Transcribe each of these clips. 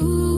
Ooh.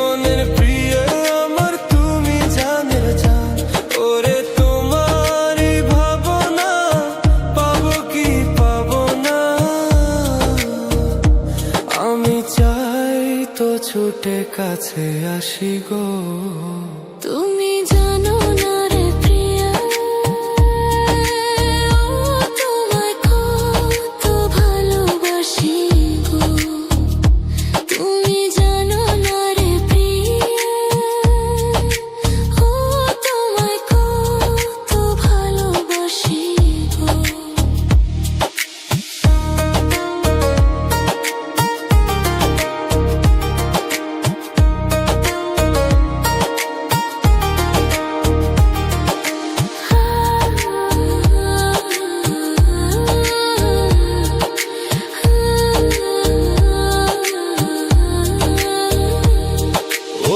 ছুটে কাছে আসি গো।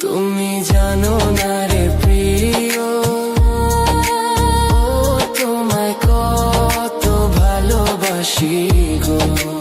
তুমি জানো না রে প্রিয়। তোমায় কত ভালোবাসি গো।